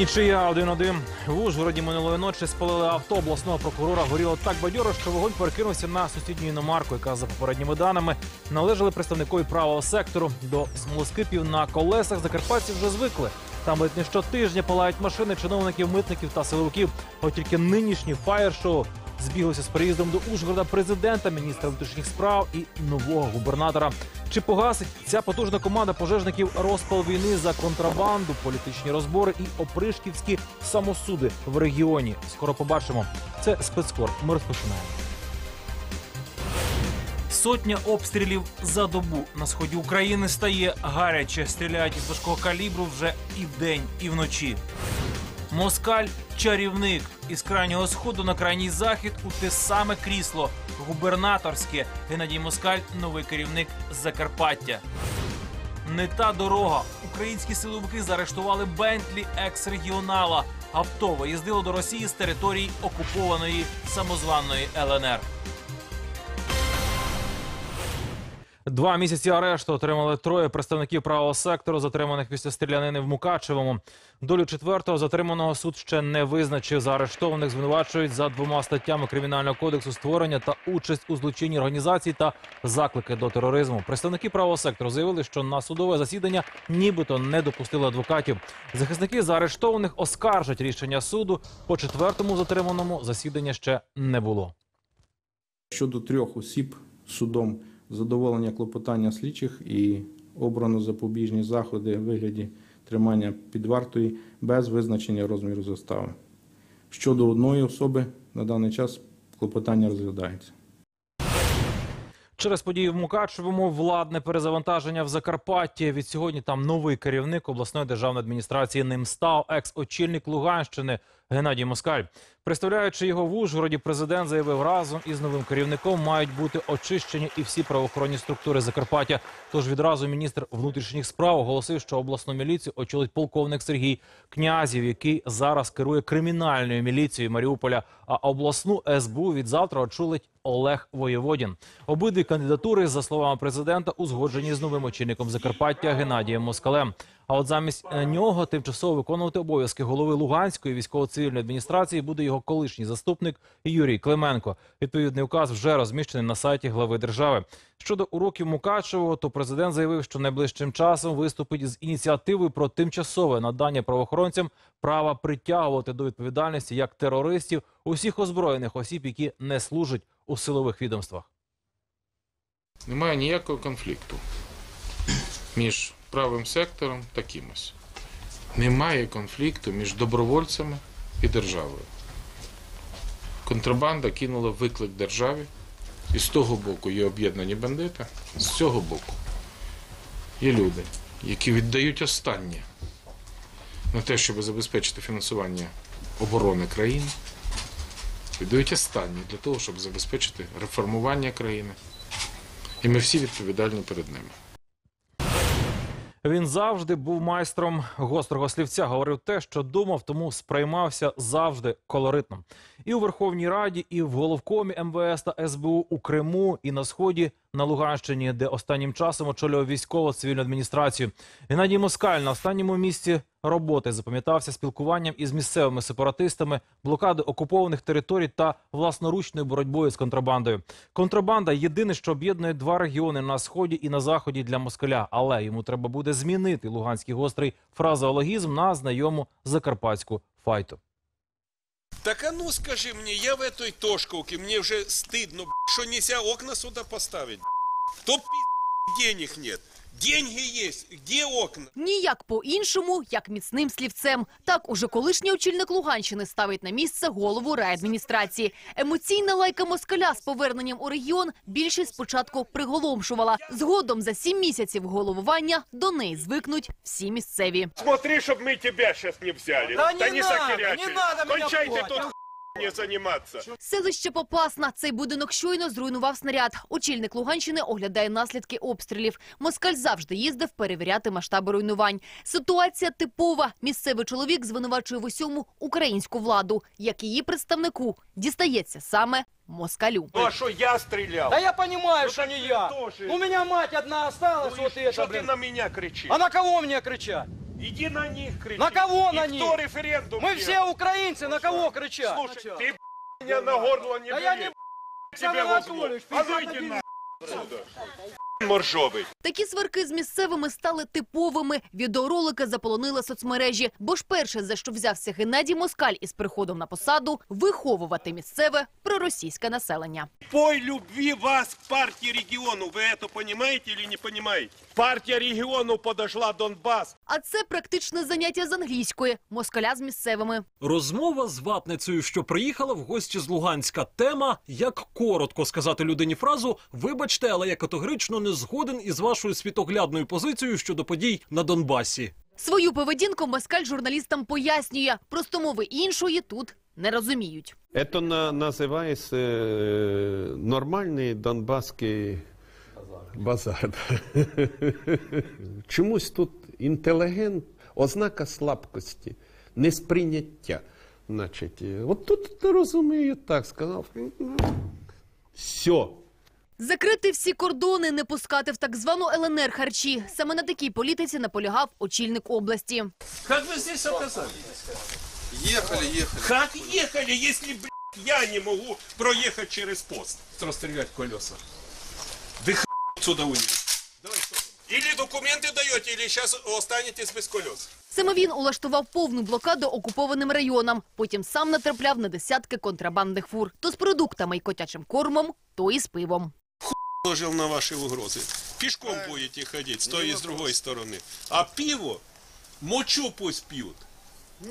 Нічия 1-1. В Ужгороді минулої ночі спалили авто обласного прокурора. Горіло так бадьоро, що вогонь перекинувся на сусідню іномарку, яка за попередніми даними належали представникові правого сектору. До смолоскипів на колесах закарпатці вже звикли. Там ледь не щотижня палають машини чиновників, митників та силовиків. От тільки нинішні фаєр-шоу збіглися з приїздом до Ужгорода президента, міністра внутрішніх справ і нового губернатора. Чи погасить ця потужна команда пожежників розпал війни за контрабанду, політичні розбори і опришківські самосуди в регіоні? Скоро побачимо. Це спецкор. Ми розпочинаємо. Сотня обстрілів за добу на сході України стає гаряче. Стріляють із важкого калібру вже і вдень, і вночі. Москаль чарівник із крайнього сходу на крайній захід у те саме крісло губернаторське. Геннадій Москаль новий керівник Закарпаття. Не та дорога. Українські силовики заарештували Бентлі екс-регіонала. Авто виїздило до Росії з території окупованої самозваної ЛНР. Два місяці арешту отримали троє представників правого сектору, затриманих після стрілянини в Мукачевому. Долю четвертого затриманого суд ще не визначив. Заарештованих звинувачують за двома статтями кримінального кодексу створення та участь у злочинній організації та заклики до тероризму. Представники правого сектору заявили, що на судове засідання нібито не допустили адвокатів. Захисники заарештованих оскаржать рішення суду. По четвертому затриманому засідання ще не було. Щодо трьох осіб судом задоволення клопотання слідчих і обрано запобіжні заходи в вигляді тримання під вартою без визначення розміру застави. Щодо одної особи на даний час клопотання розглядається. Через події в Мукачевому владне перезавантаження в Закарпатті. Від сьогодні там новий керівник обласної державної адміністрації ним став екс-очільник Луганщини Геннадій Москаль. Представляючи його в Ужгороді, президент заявив, разом із новим керівником мають бути очищені і всі правоохоронні структури Закарпаття. Тож відразу міністр внутрішніх справ оголосив, що обласну міліцію очолить полковник Сергій Князів, який зараз керує кримінальною міліцією Маріуполя. А обласну СБУ від завтра очолить Олег Воєводін. Обидві кандидатури, за словами президента, узгоджені з новим очільником Закарпаття Геннадієм Москалем. А от замість е, нього тимчасово виконувати обов'язки голови Луганської військово-цивільної адміністрації буде його колишній заступник Юрій Клименко. Відповідний указ вже розміщений на сайті глави держави. Щодо уроків Мукачево, то президент заявив, що найближчим часом виступить з ініціативою про тимчасове надання правоохоронцям права притягувати до відповідальності як терористів усіх озброєних осіб, які не служать у силових відомствах. Немає ніякого конфлікту між правим сектором та кимось. Немає конфлікту між добровольцями і державою. Контрабанда кинула виклик державі, і з того боку є об'єднані бандити, з цього боку є люди, які віддають останнє на те, щоб забезпечити фінансування оборони країни, віддають останнє для того, щоб забезпечити реформування країни. І ми всі відповідальні перед ними. Він завжди був майстром гострого слівця. Говорив те, що думав, тому сприймався завжди колоритно. І у Верховній Раді, і в головкомі МВС та СБУ у Криму, і на сході на Луганщині, де останнім часом очолював військово цивільну адміністрацію. Геннадій Москаль на останньому місці роботи запам'ятався спілкуванням із місцевими сепаратистами, блокади окупованих територій та власноручною боротьбою з контрабандою. Контрабанда єдине, що об'єднує два регіони на сході і на заході для москаля. Але йому треба буде змінити луганський гострий фразеологізм на знайому закарпатську файту. Так а ну скажи мне, я в этой тошковке, мне уже стыдно, что нельзя окна сюда поставить. То пи*** денег нет. Деньги есть. Где окна? Ніяк по-іншому, як міцним слівцем. Так уже колишній очільник Луганщини ставить на місце голову райадміністрації. Емоційна лайка москаля з поверненням у регіон більшість спочатку приголомшувала. Згодом за сім місяців головування до неї звикнуть всі місцеві. Смотри, чтобы мы тебя сейчас не взяли. Да не надо, не надо меня Кончайте тут? не заниматься. Селище Попасна. Цей будинок щойно зруйнував снаряд. Очільник Луганщини оглядає наслідки обстрілів. Москаль завжди їздив перевіряти масштаби руйнувань. Ситуація типова. Місцевий чоловік звинувачує в усьому українську владу. Як її представнику дістається саме москалю. Ну а что я стрелял? Да я понимаю, Ну что так не ты я. тоже. У меня мать одна осталась, Ну и вот это, что ты блин. на меня кричишь? А на кого мне кричать? Иди на них кричи. На кого И на кто них? референдум Мы делал? все украинцы, на кого кричать? Слушай, ты меня на горло не Да я бери. не тебя возьму. Анатольевич, А ну 51 иди на отсюда. Моржовый. Такі сварки з місцевими стали типовими. Відеоролики заполонили соцмережі. Бо ж перше, за що взявся Геннадій Москаль із приходом на посаду, виховувати місцеве проросійське населення. Пой любви вас к партии региону. Вы это понимаете или не понимаете? Партия региону подошла Донбасс. А це практичне заняття з англійської. Москаля з місцевими. Розмова з ватницею, що приїхала в гості з Луганська. Тема як коротко сказати людині фразу Вибачте, але я категорично не згоден із вашою світоглядною позицією щодо подій на Донбасі. Свою поведінку Москаль журналістам пояснює. Просто мови іншої тут не розуміють. Это на, называется э, нормальный донбасский базар. Чомусь тут інтелігент, ознака слабкості, несприйняття. Значить, е, от тут розумію, так сказав. Все. Закрити всі кордони, не пускати в так звану ЛНР харчі. Саме на такій політиці наполягав очільник області. Как вы здесь оказались? Ехали, ехали. Как ехали, если, блядь, я не могу проехать через пост? Расстрелять колеса. Да х... отсюда уйдет. Давай, что там? Или документы даете, или сейчас останетесь без колес. Саме він улаштував повну блокаду окупованим районам. Потім сам натрапляв на десятки контрабандних фур. То з продуктами і котячим кормом, то і з пивом Положил на ваши угрозы. Пешком будете ходить с той и с другой стороны. А пиво, мочу пусть пьют.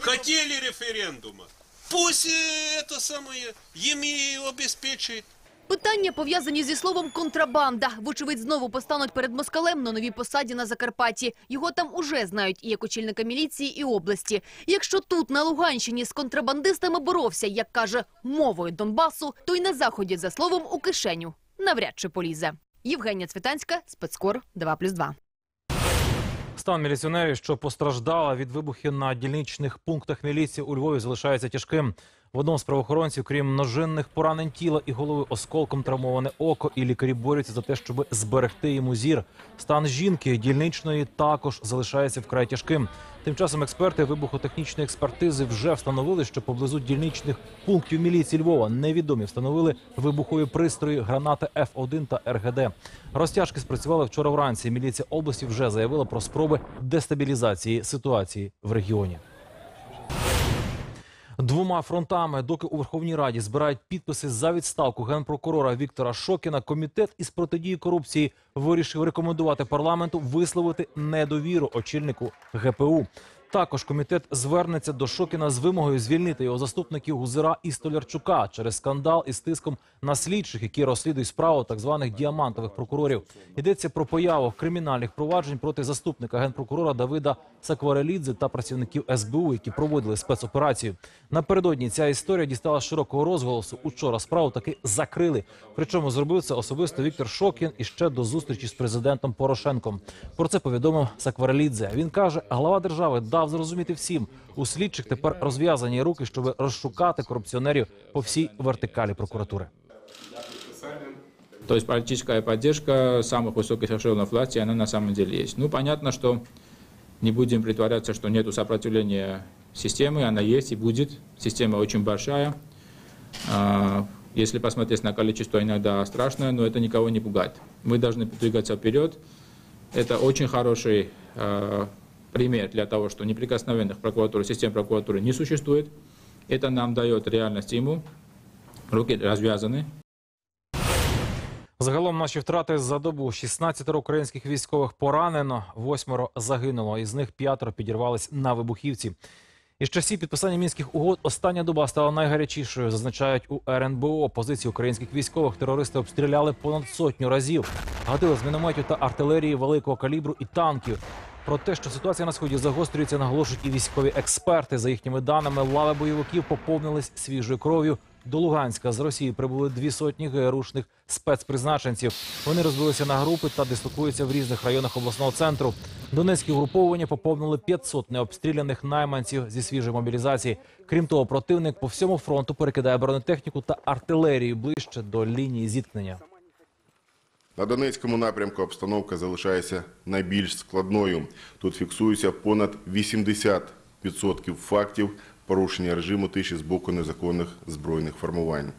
Хотели референдума. Пусть э, это самое, им и обеспечит. Питання пов'язані зі словом контрабанда. Вочевидь, знову постануть перед москалем на новій посаді на Закарпатті. Його там уже знають і як очільника міліції, і області. Якщо тут на Луганщині з контрабандистами боровся, як каже, мовою Донбасу, то й на заході за словом у кишеню навряд чи полізе. Євгенія Цвітанська, спецкор 2+,2. Стан міліціонерів, що постраждала від вибухів на дільничних пунктах міліції у Львові, залишається тяжким. В одному з правоохоронців, крім ножинних поранень тіла і голови, осколком травмоване око, і лікарі борються за те, щоб зберегти йому зір. Стан жінки дільничної також залишається вкрай тяжким. Тим часом експерти вибухотехнічної експертизи вже встановили, що поблизу дільничних пунктів міліції Львова невідомі встановили вибухові пристрої, гранати Ф1 та РГД. Розтяжки спрацювали вчора вранці. Міліція області вже заявила про спроби дестабілізації ситуації в регіоні. Двома фронтами, доки у Верховній Раді збирають підписи за відставку генпрокурора Віктора Шокіна, комітет із протидії корупції вирішив рекомендувати парламенту висловити недовіру очільнику ГПУ. Також комітет звернеться до Шокіна з вимогою звільнити його заступників Гузера і Столярчука через скандал із тиском на слідчих, які розслідують справу так званих діамантових прокурорів. Йдеться про появу кримінальних проваджень проти заступника генпрокурора Давида Сакварелідзе та працівників СБУ, які проводили спецоперацію. Напередодні ця історія дістала широкого розголосу. Учора справу таки закрили. Причому зробив це особисто Віктор Шокін і ще до зустрічі з президентом Порошенком. Про це повідомив Сакварелідзе. Він каже, глава держави дав зрозуміти всім. У слідчих тепер розв'язані руки, щоб розшукати корупціонерів по всій вертикалі прокуратури. То есть политическая поддержка самых высоких эшелонов власти, она на самом деле есть. Ну, понятно, что не будем притворяться, что нет сопротивления системы, она есть и будет. Система очень большая. А, Если посмотреть на количество, иногда страшное, но это никого не пугает. Мы должны двигаться вперед. Это очень хороший а, пример для того, что неприкосновенных прокуратур, систем прокуратуры не существует. Это нам дает реально стимул. Руки развязаны, Загалом наші втрати за добу 16 українських військових поранено, восьмеро загинуло. Із них п'ятеро підірвались на вибухівці. Із часів підписання мінських угод остання доба стала найгарячішою. Зазначають у РНБО. Позиції українських військових терористи обстріляли понад сотню разів. Гатили з мінометів та артилерії великого калібру і танків. Про те, що ситуація на сході загострюється, наголошують і військові експерти. За їхніми даними, лави бойовиків поповнились свіжою кров'ю. До Луганська з Росії прибули дві сотні ГРУшних спецпризначенців. Вони розбилися на групи та дислокуються в різних районах обласного центру. Донецькі угруповання поповнили 500 необстріляних найманців зі свіжої мобілізації. Крім того, противник по всьому фронту перекидає бронетехніку та артилерію ближче до лінії зіткнення. На Донецькому напрямку обстановка залишається найбільш складною. Тут фіксується понад 80% фактів порушення режиму тиші з боку незаконних збройних формувань.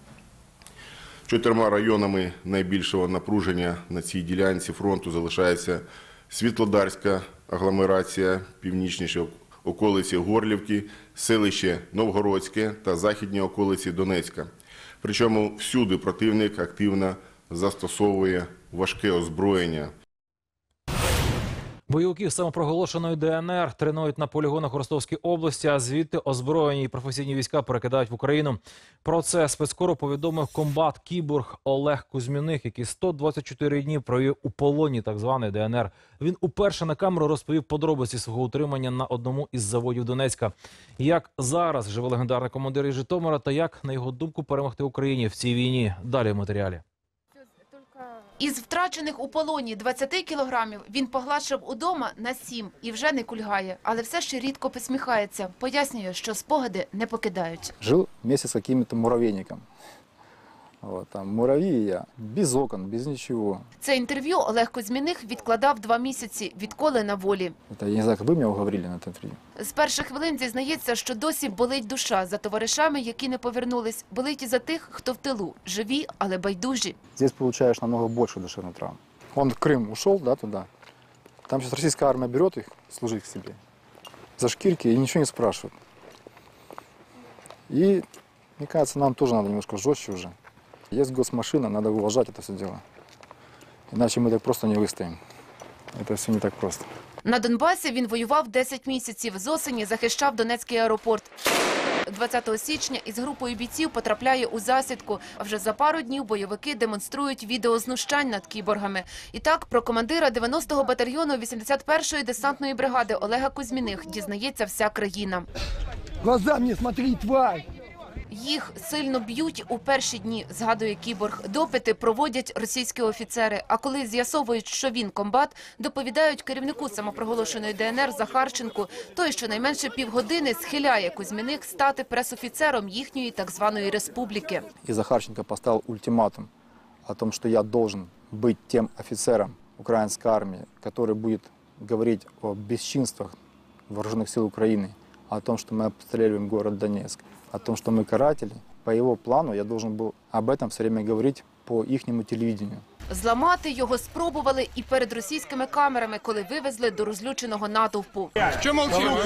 Чотирма районами найбільшого напруження на цій ділянці фронту залишається Світлодарська агломерація, північніші околиці Горлівки, селище Новгородське та західні околиці Донецька. Причому всюди противник активно застосовує важке озброєння, Бойовиків самопроголошеної ДНР тренують на полігонах у Ростовській області, а звідти озброєні і професійні війська перекидають в Україну. Про це спецкору повідомив комбат Кіборг Олег Кузьміних, який 124 дні провів у полоні так званої ДНР. Він уперше на камеру розповів подробиці свого утримання на одному із заводів Донецька. Як зараз живе легендарний командир із Житомира та як, на його думку, перемогти Україні в цій війні. Далі в матеріалі. Із втрачених у полоні 20 кілограмів він погладшив удома на 7 і вже не кульгає, але все ще рідко посміхається. Пояснює, що спогади не покидають. Жив місяць з якимось муравейником. Вот, там муравьи и я, без окон, без ничего. Це інтерв'ю Олег Кузьміних відкладав два місяці, відколи на волі. Это, я не знаю, как вы меня уговорили на это интервью. З перших хвилин зізнається, що досі болить душа за товаришами, які не повернулись. Болить і за тих, хто в тилу, живі, але байдужі. Здесь получаешь намного больше душевной травмы. Он в Крым ушел, да, туда. Там сейчас российская армия берет их служить к себе за шкирки и ничего не спрашивает. И, мне кажется, нам тоже надо немножко жестче уже. Есть госмашина, надо уважать это все дело. Иначе мы так просто не выстоим. Это все не так просто. На Донбасі він воював 10 місяців. З осені захищав Донецький аеропорт. 20 січня із групою бійців потрапляє у засідку. А вже за пару днів бойовики демонструють відео знущань над кіборгами. І так про командира 90-го батальйону 81-ї десантної бригади Олега Кузьміних дізнається вся країна. Глаза мне смотри, тварь! Їх сильно б'ють у перші дні, згадує кіборг. Допити проводять російські офіцери. А коли з'ясовують, що він комбат, доповідають керівнику самопроголошеної ДНР Захарченку. Той щонайменше півгодини схиляє Кузьміних стати пресофіцером їхньої так званої республіки. И Захарченко поставил ультиматум о том, что я должен быть тем офицером украинской армии, который будет говорить о бесчинствах вооруженных сил Украины, о том, что мы обстреливаем город Донецк, о том, что мы каратели. По его плану я должен был об этом все время говорить по ихнему телевидению. Зламати його спробували і перед російськими камерами, коли вивезли до розлюченого натовпу. Що мовчимо?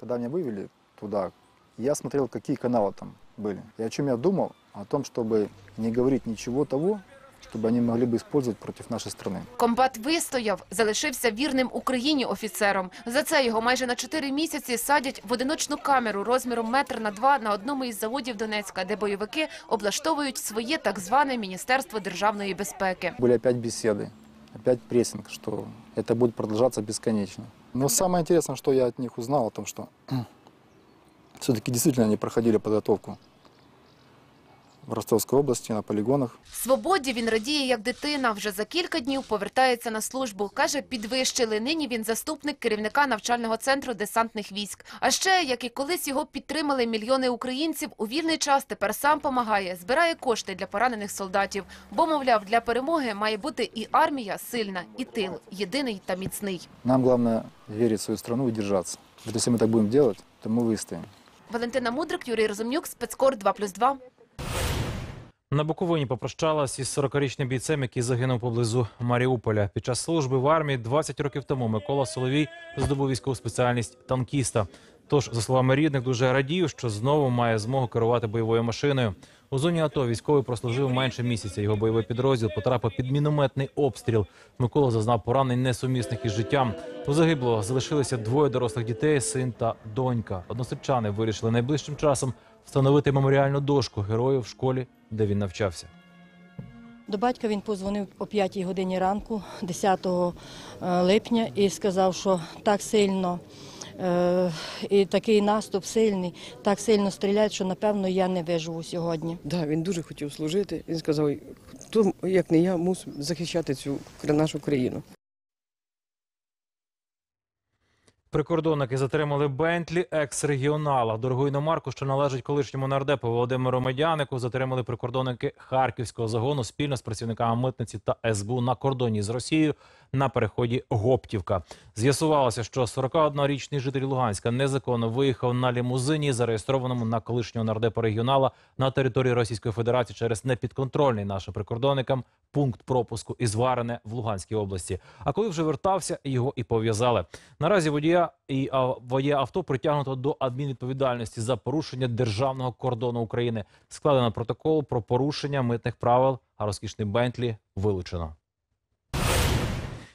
Когда меня вывели туда, я смотрел, какие каналы там были. И о чем я думал? О том, чтобы не говорить ничего того, чтобы они могли бы использовать против нашей страны. Комбат вистояв, залишився вірним Україні офіцером. За це його майже на чотири місяці садять в одиночну камеру розміром метр на два на одному із заводів Донецька, де бойовики облаштовують своє так зване Міністерство державної безпеки. Были опять беседы, опять прессинг, что это будет продолжаться бесконечно. Но самое интересное, что я от них узнал, о том, что все-таки действительно они проходили подготовку в Ростовской области на полигонах. Свободі він радіє як дитина. Вже за кілька днів повертається на службу. Каже, підвищили. Нині він заступник керівника навчального центру десантних військ. А ще, як і колись його підтримали мільйони українців, у вільний час тепер сам помагає, збирає кошти для поранених солдатів. Бо, мовляв, для перемоги має бути і армія сильна, і тил єдиний та міцний. Нам главное верить в свою страну и держаться. Вот если мы так будем делать, то мы выстоим. Валентина Мудрик, Юрій Розумнюк, спецкор 2+,2. На Буковині попрощалась із 40-річним бійцем, який загинув поблизу Маріуполя. Під час служби в армії 20 років тому Микола Соловій здобув військову спеціальність танкіста. Тож, за словами рідних, дуже радів, що знову має змогу керувати бойовою машиною. У зоні АТО військовий прослужив менше місяця. Його бойовий підрозділ потрапив під мінометний обстріл. Микола зазнав поранень несумісних із життям. У загиблого залишилися двоє дорослих дітей, син та донька. Односельчани вирішили найближчим часом встановити меморіальну дошку герою в школі, де він навчався. До батька він позвонив о 5 годині ранку, 10 липня, і сказав, що так сильно е, і такий наступ сильний, так сильно стріляють, що напевно я не виживу сьогодні. Да, він дуже хотів служити. Він сказав, хто, як не я, мусив захищати цю нашу країну. Прикордонники затримали Бентлі екс-регіонала. Дорогу іномарку, що належить колишньому нардепу Володимиру Медянику, затримали прикордонники Харківського загону спільно з працівниками митниці та СБУ на кордоні з Росією на переході Гоптівка. З'ясувалося, що 41-річний житель Луганська незаконно виїхав на лімузині, зареєстрованому на колишнього нардепа регіонала на території Російської Федерації через непідконтрольний нашим прикордонникам пункт пропуску із Варене в Луганській області. А коли вже вертався, його і пов'язали. Наразі водія і водія авто притягнуто до адмінвідповідальності за порушення державного кордону України. Складено протокол про порушення митних правил, а розкішний Бентлі вилучено.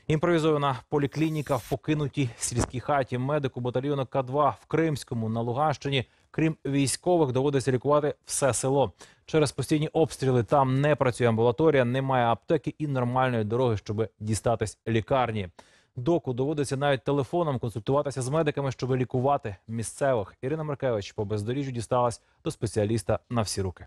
Імпровізована поліклініка в покинутій сільській хаті медику батальйону К2 в Кримському на Луганщині. Крім військових, доводиться лікувати все село. Через постійні обстріли там не працює амбулаторія, немає аптеки і нормальної дороги, щоб дістатись лікарні. Доку доводиться навіть телефоном консультуватися з медиками, щоб лікувати місцевих. Ірина Маркевич по бездоріжжю дісталась до спеціаліста на всі руки.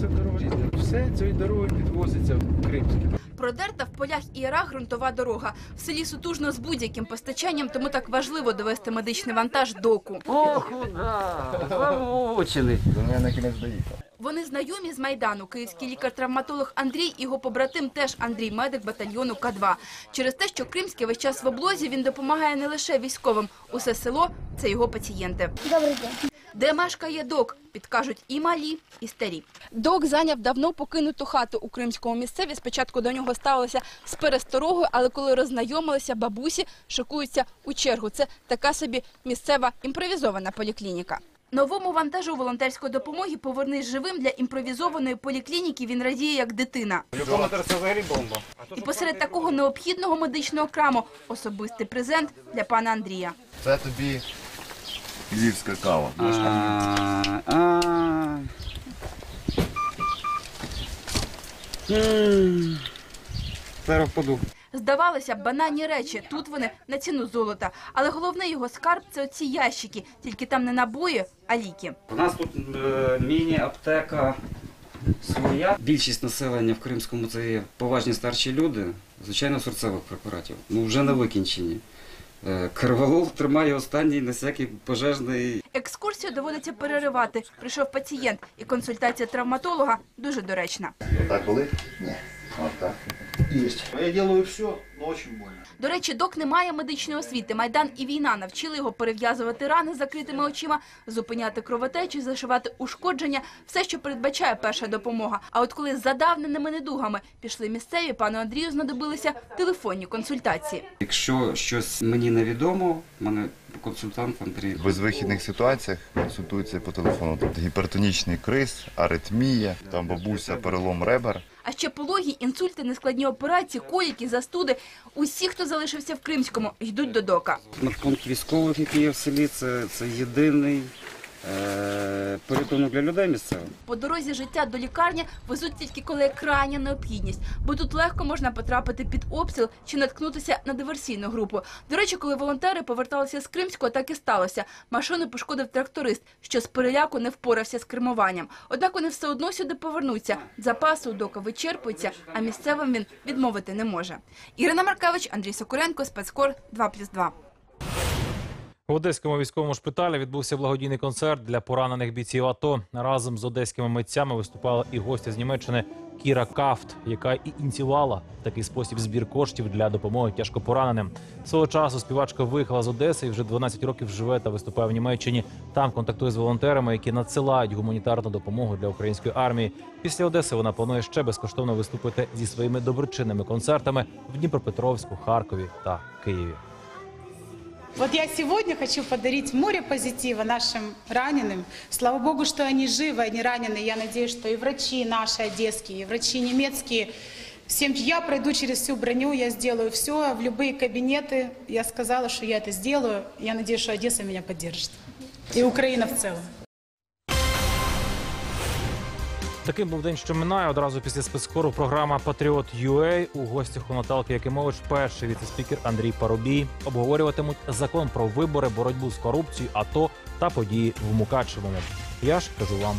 Це дорога. Все цією дорогою підвозиться в Кримське. Продерта в полях і ярах ґрунтова дорога. В селі сутужно з будь-яким постачанням, тому так важливо довести медичний вантаж доку. Ох, куда? Замучили. До мене на кінець доїхав. Вони знайомі з Майдану. Київський лікар-травматолог Андрій і його побратим теж Андрій, медик батальйону К2. Через те, що Кримський весь час в облозі, він допомагає не лише військовим. Усе село – це його пацієнти. Добрий день. Де мешкає док, підкажуть і малі, і старі. Док зайняв давно покинуту хату у кримському місцеві. Спочатку до нього ставилися з пересторогою, але коли роззнайомилися, бабусі шикуються у чергу. Це така собі місцева імпровізована поліклініка. Новому вантажу волонтерської допомоги «Повернись живим» для імпровізованої поліклініки він радіє як дитина. бомба. І посеред такого необхідного медичного краму особистий презент для пана Андрія. Це тобі львівська кава. Зараз впаду. Здавалося б, банальні речі. Тут вони на ціну золота. Але головний його скарб – це оці ящики. Тільки там не набої, а ліки. У нас тут е, міні-аптека своя. Більшість населення в Кримському це є поважні старші люди, звичайно, серцевих препаратів. Ну вже на викінченні. Е, тримає останній на всякий пожежний. Екскурсію доводиться переривати. Прийшов пацієнт, і консультація травматолога дуже доречна. Так болить? Ні. От так. Есть. Я делаю все, но очень больно. До речі, док не має медичної освіти. Майдан і війна навчили його перев'язувати рани з закритими очима, зупиняти кровотечі, зашивати ушкодження, все, що передбачає перша допомога. А от коли з задавненими недугами пішли місцеві, пану Андрію знадобилися телефонні консультації. Якщо щось мені невідомо, мене консультант Андрій. В безвихідних ситуаціях консультуються по телефону. Тобто гіпертонічний криз, аритмія, там бабуся, перелом ребер. А ще пологі, інсульти, нескладні операції, коліки, застуди. Усі, хто залишився в Кримському, йдуть до дока. Медпункт військових, який є в селі, це, це єдиний порятунок для людей місцевих. По дорозі життя до лікарні везуть тільки коли крайня необхідність, бо тут легко можна потрапити під обстріл чи наткнутися на диверсійну групу. До речі, коли волонтери поверталися з Кримського, так і сталося. Машину пошкодив тракторист, що з переляку не впорався з кермуванням. Однак вони все одно сюди повернуться. Запаси у дока вичерпуються, а місцевим він відмовити не може. Ірина Маркевич, Андрій Сокуренко, спецкор 2+,2. В Одеському військовому шпиталі відбувся благодійний концерт для поранених бійців АТО. Разом з одеськими митцями виступала і гостя з Німеччини Кіра Кафт, яка і ініціювала такий спосіб збір коштів для допомоги тяжкопораненим. Свого часу співачка виїхала з Одеси і вже 12 років живе та виступає в Німеччині. Там контактує з волонтерами, які надсилають гуманітарну допомогу для української армії. Після Одеси вона планує ще безкоштовно виступити зі своїми доброчинними концертами в Дніпропетровську, Харкові та Києві. Вот я сегодня хочу подарить море позитива нашим раненым. Слава Богу, что они живы, они ранены. Я надеюсь, что и врачи наши одесские, и врачи немецкие. Всем я пройду через всю броню, я сделаю все, в любые кабинеты. Я сказала, что я это сделаю. Я надеюсь, что Одесса меня поддержит. И Украина в целом. Таким був день, що минає. Одразу після спецкору програма Патріот UA у гостях у Наталки Якимович, перший віцеспікер Андрій Парубій. Обговорюватимуть закон про вибори, боротьбу з корупцією, АТО та події в Мукачевому. Я ж кажу вам